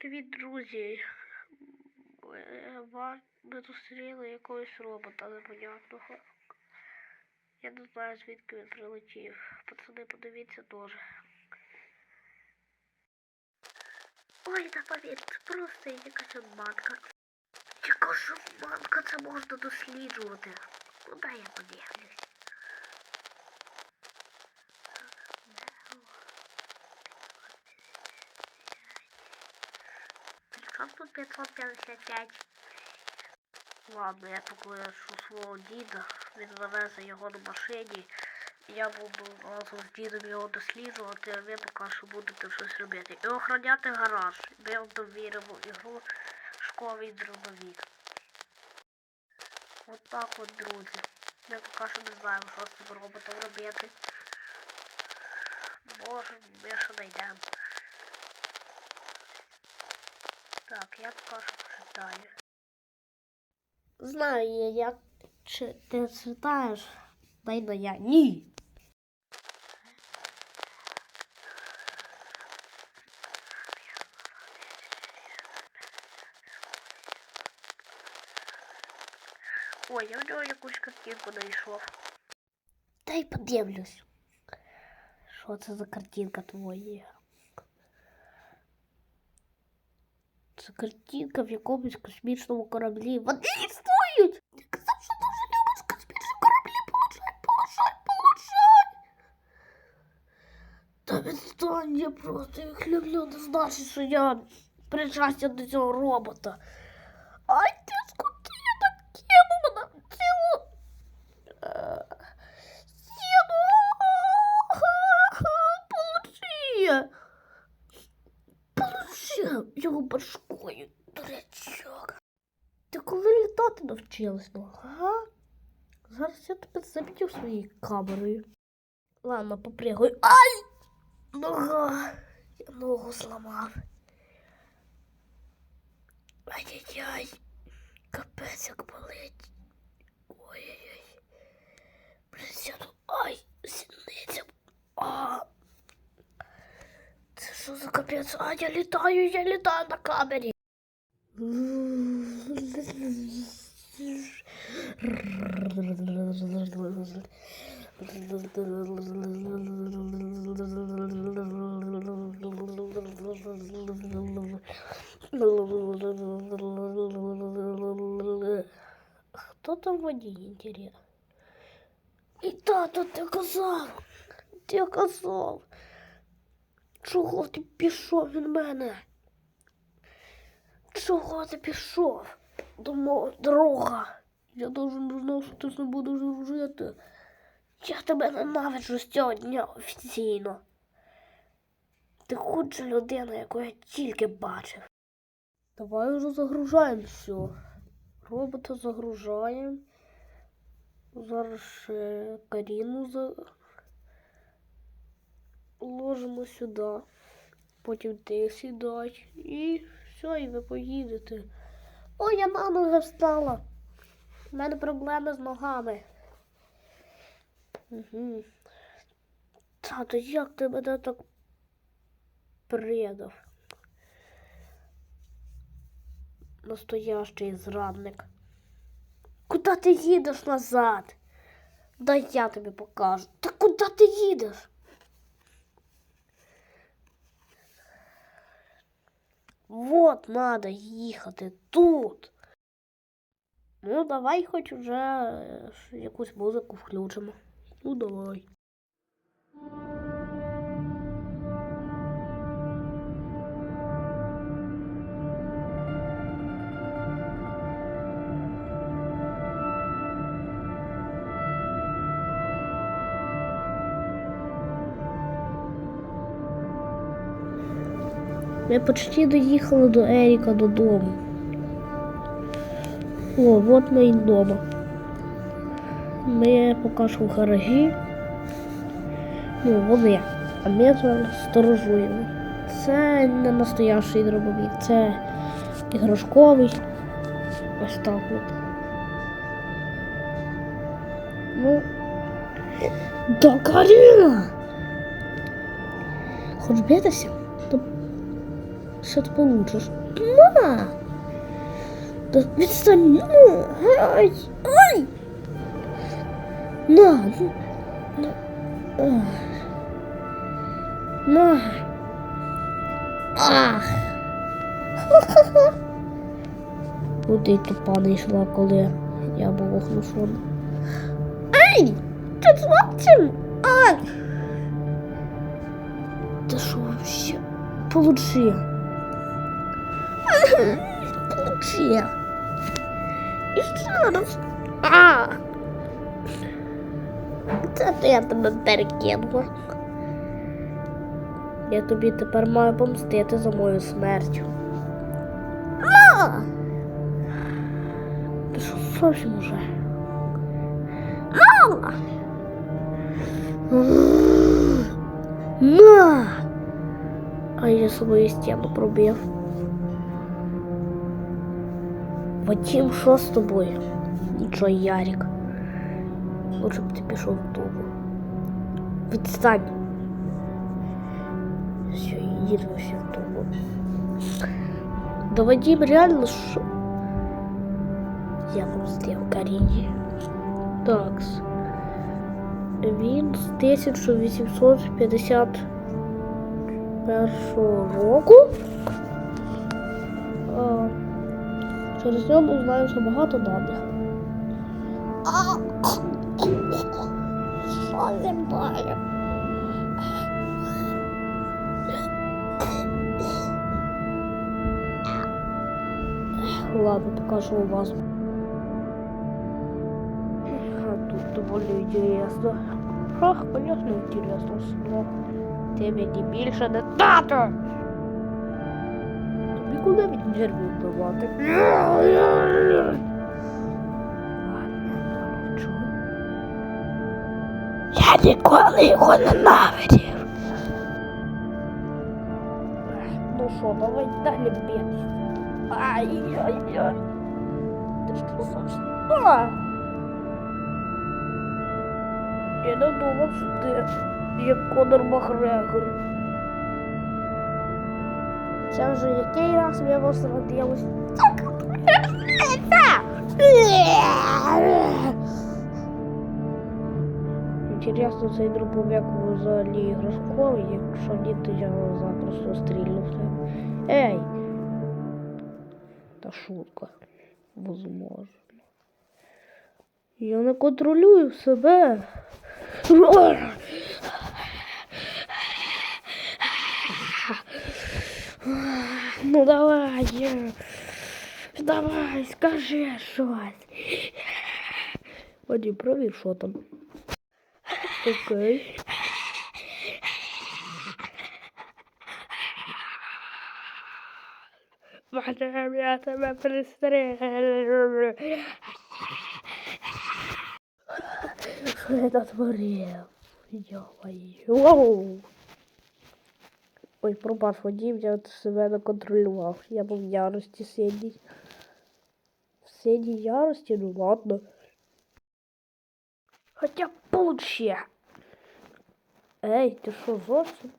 Привіт, друзі. Е, Ми зустріли якогось робота непонятного. Я не знаю, звідки він прилетів. Пацани, подивіться теж. Ой, та повір, це просто якась обманка. Яка ж обманка це можна досліджувати? Дай я подивлюсь. Тут 555? Ладно, я покличу свого діда, він завезе його на машині. Я буду разом з дідом його досліджувати, а ви поки що будете щось робити. І охороняти гараж. Ми довіримо ігру шковий дробовик. От так от, друзі. Ми поки що не знаємо, що з цим роботом робити. Може, ми ще знайдемо. Так, я поки що почитаю. Знаю я, чи ти читаєш, дай на я. Ні. Ой, я в нього якусь картинку знайшов. Дай подивлюсь. Що це за картинка твоя? Це картинка в якомусь космічному кораблі. Вони існують! Ти казав, що дуже любиш космічні кораблі. Получай, получай, получай! Та відстань, я просто їх люблю, не значить, що я причастен до цього робота. Ай, ти скотина, кинув мене цілу... Стіну! Получи! Получив його башкою, дурачок. Ти коли літати навчилась, ну, ага? Зараз я тебе заб'ю своєю камерою. Ладно, попригай. Ай! Нога! Я ногу зламав. Ай-яй-яй. Капець як болить. Ой-ой-ой. Я. Ай, сідниця. А, це що за капець? А, я літаю, я літаю на камері. Водій. І тато, ти казав, ти казав. Чого ти пішов від мене? Чого ти пішов до мого друга? Я дуже не знав, що ти з ним будеш жити. Я тебе ненавиджу з цього дня офіційно. Ти худша людина, яку я тільки бачив. Давай вже загружаємо все. Робота загружаємо. Зараз ще Каріну за... ложимо сюди. Потім ти сідай. І все, і ви поїдете. Ой, я на ноги встала. У мене проблеми з ногами. Угу. Тато, як ти мене так предав? Настоящий зрадник. Куди ти їдеш назад? Дай я тобі покажу. Та куди ти їдеш? Вот надо їхати тут. Ну, давай хоч уже е, якусь музику включимо. Ну, давай. Ми почти доїхали до Еріка додому. О, от ми і вдома. Ми в гаражі. Ну, вони. А ми зараз сторожуємо. Це не настоящий дробовик, це іграшковий. Ось так от. Ну. Да! Хоч битися? Що ти получиш? На! Та відстань, ну! Ай! Ай! На! ну, На! Ах. На! Ах! Куди тупа не йшла, коли я був охлушений. Ай! Ти злопцем! Ай! Та що вообще? Получи. Получи. І ще раз. А! Це я тебе перекинула. Я тобі тепер маю помстити за мою смерть. А! Ти що зовсім уже? А! На! А я свою стіну пробив. Вадим, що з тобою? Нічого, Ярик. Лучше б ти пішов в тубу. Відстань. Все, їдь вообще в тубу. Да Вадим реально що? Я пустив Каріні. Такс. Він з 1851 року. Через нього ми знаємо ще багато даних. Що зі мною? Ладно, покажу у вас. А тут доволі інтересно. Ах, понятно, інтересно, синок. Тебе не більше не тато. Куди від? Ладно, замовчу. Я ніколи його ненавидів. Ну що, давай далі бігти. Ай-яй-яй. Ти що за Я не думав, що ти як Конор Макгрегор. Це вже який раз я вас родилась? Інтересно, цей дробовик взагалі іграшковий, якщо ні, то я запросто стрільну в тебе. Ей! Та шутка. Возможно. Я не контролюю себе. Ну давай, давай, скажи щось. Вадим, провір, що там. Окей. Вадим, я тебе пристрелю. Що я натворив? Йо-моє. Ой, пробач, Вадим, я себе не контролював. Я був в ярості сидіть. В синій ярості, ну ладно. Хоча получше. Ей, ти що зовсім?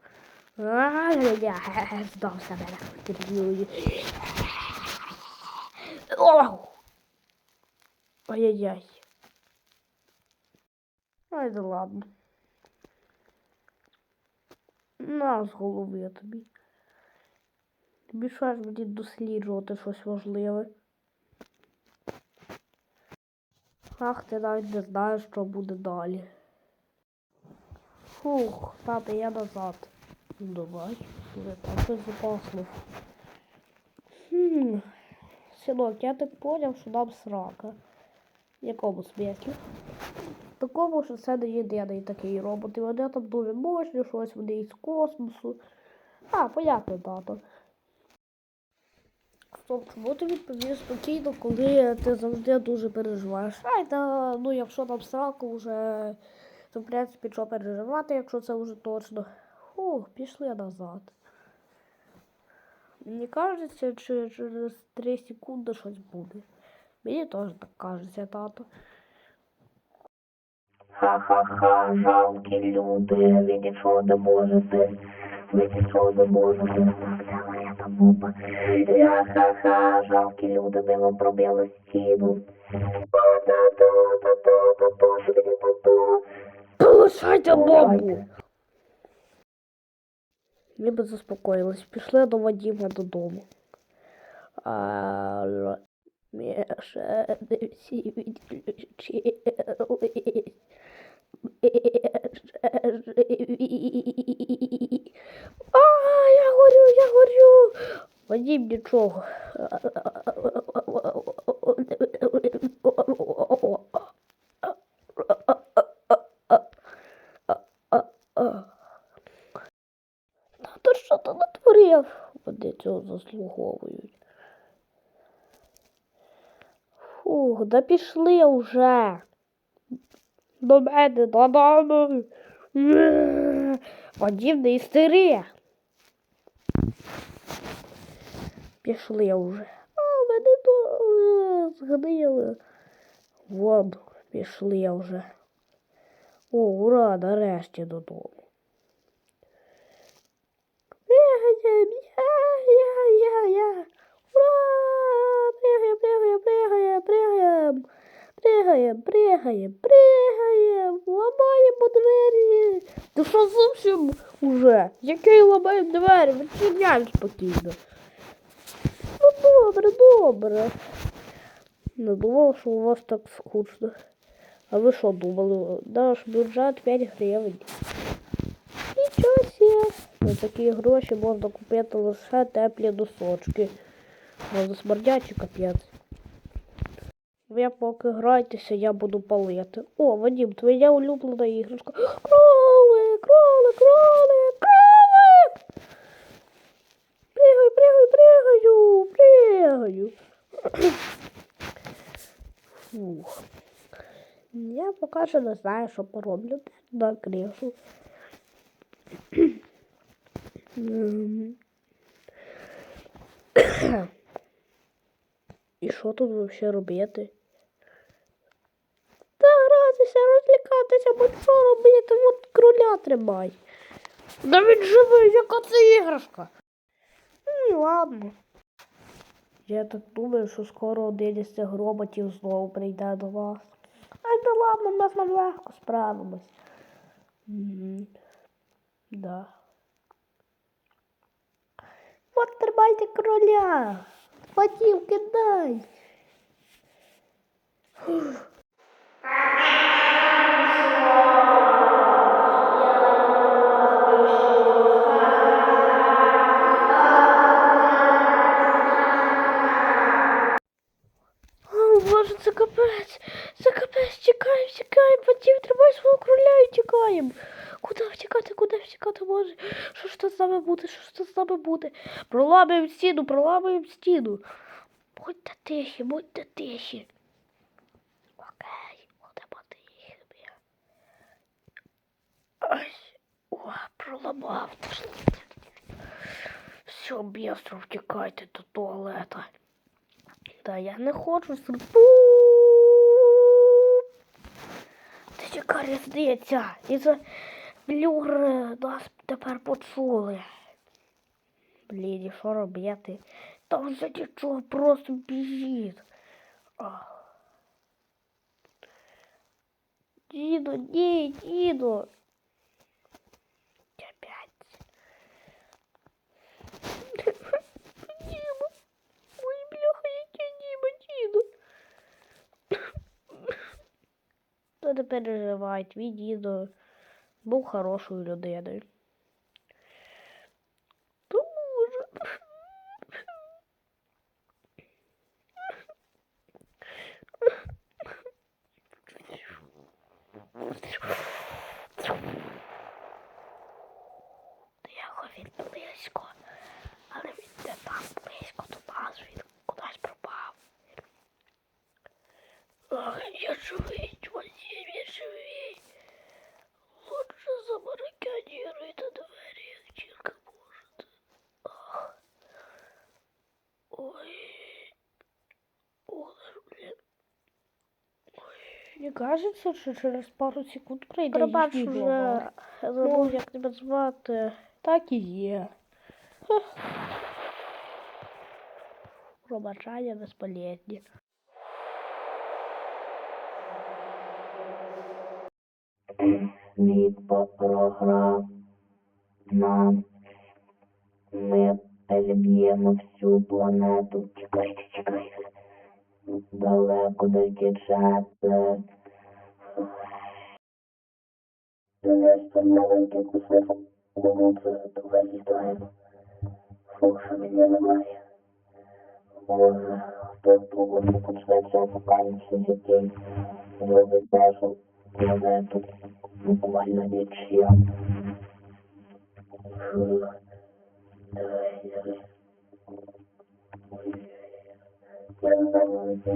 А, я здався мене інтерв'ю. Ай-яй-яй. Ай, да ладно. На з голови тобі. Тобі що ж мені досліджувати щось важливе. Ах, ти навіть не знаєш, що буде далі. Фух, тата, я назад. Ну давай, так безопасно. Хм. Синок, я так поняв, що нам срака. В якому смислі? Такому, що це не єдиний такий робот. І вони там дуже мощні, щось вони із космосу. А, понятно, тато. Стоп, чому ти відповів спокійно, коли ти завжди дуже переживаєш? Ай, та, ну якщо там сраку вже, то в принципі що переживати, якщо це вже точно. Фух, пішли назад. Мені кажеться, чи через 3 секунди щось буде. Мені теж так кажеться, тато. Ха-ха-ха, жалкі люди, ви нічого не можете, ви нічого не. Я ха-ха, жалкі люди мимо пробили стіну. Полишайте бомбу! Ніби заспокоїлись. Пішли до Вадіма додому. Але Міша не всі відключились. А, я горю, я горю. Вадім нічого. Та що ти натворив? Вони цього заслуговують. Фух, да пішли вже. До мене, додому. Вадім, не істери. Пішли вже. А, мене то е, згнили. Вон, пішли вже. О, ура, нарешті додому. Бегаем, я, я, я, я. Ура! Бегаем, бегаем, бегаем, бегаем. Бегаем, бегаем, бегаем. Ламаємо двері. Ти що зовсім уже? Який ламаємо двері? Відчиняємо спокійно. Ну добре, добре. Не думала, що у вас так скучно. А ви що думали? Наш бюджет 5 гривень. Нічого себе. За такі гроші можна купити лише теплі носочки. Можна смердячий капець. Ви поки грайтеся, я буду палити. О, Вадим, твоя улюблена іграшка. Кролик, кролик, кролик, кролик! Пригай, пригай, пригаю, пригаю. Фух. Я поки що не знаю, що пороблю на кришу. Ем. І що тут взагалі робити? Та гратися, розлікатися, бо що робити? От кроля тримай. Да він живий, яка це іграшка. Ну, ладно. Я так думаю, що скоро один із цих роботів знову прийде до вас. Ай, да ладно, ми з ним легко справимось. Угу. Да. От тримайте кроля. Вадим, кидай. О, боже, це капець, це капець, тікаємо, тікаємо, Вадим, тримай свого кроля і тікаємо. Куди втікати, куди втікати, боже? Що ж це з нами буде, що ж це з нами буде? Проламуємо стіну, проламуємо стіну. Будьте тихі, будьте тихі. Окей, будемо тихими. Ось, о, проламав. Все, бістро втікайте до туалета. Та я не хочу. Та яка різниця? І за блюр нас тепер почули. Блін, і що робити? Та вже нічого, просто біжіть. Діду, ні, діду. Опять. Ой, бляха, яке Діма, діду. Та не переживай, твій дідо був хорошою людиною. Та може. Тихо, він близько, але він не там близько до нас, він кудись пропав. Ах, я живий, Вадим, я живий. Лучше забаррикадируйте двері, як тільки можете. Ах. Ой. Ой, блін. Мені кажеться, що через пару секунд прийде Пробач їхній вже, Забув, як тебе звати. Так і є. пробачання безполезні. Світ програв нам. Ми переб'ємо всю планету. Чекайте, чекайте. Далеко докінчати. Дивишся маленький кусок. Ловуться, давай зістаємо. Фух, що мене немає. Боже, хто того почнеться апокаліпсис, який робить нашу планету буквально нічим. Фух. Давай, давай. Я не знаю, як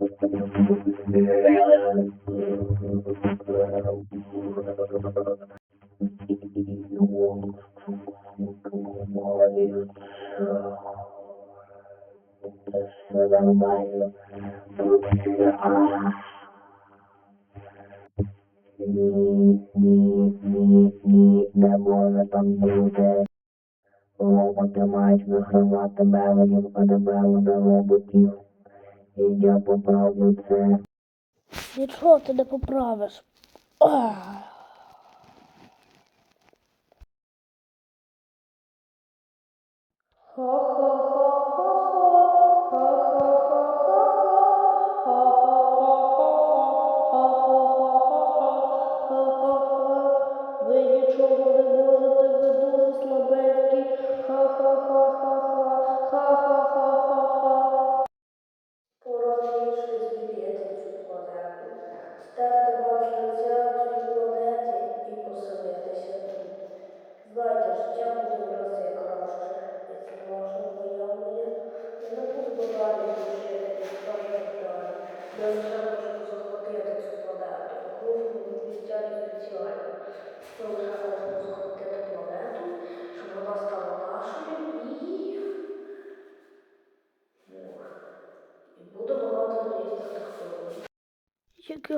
Роботи мають вигравати мелодів, а не мелоди роботів. І я поправлю це. Нічого ти не поправиш. Ах.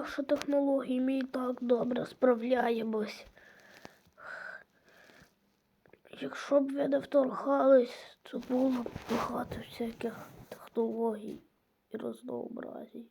Яких технології ми і так добре справляємось. Якщо б ви не вторгались, то було б багато всяких технологій і разнообразій.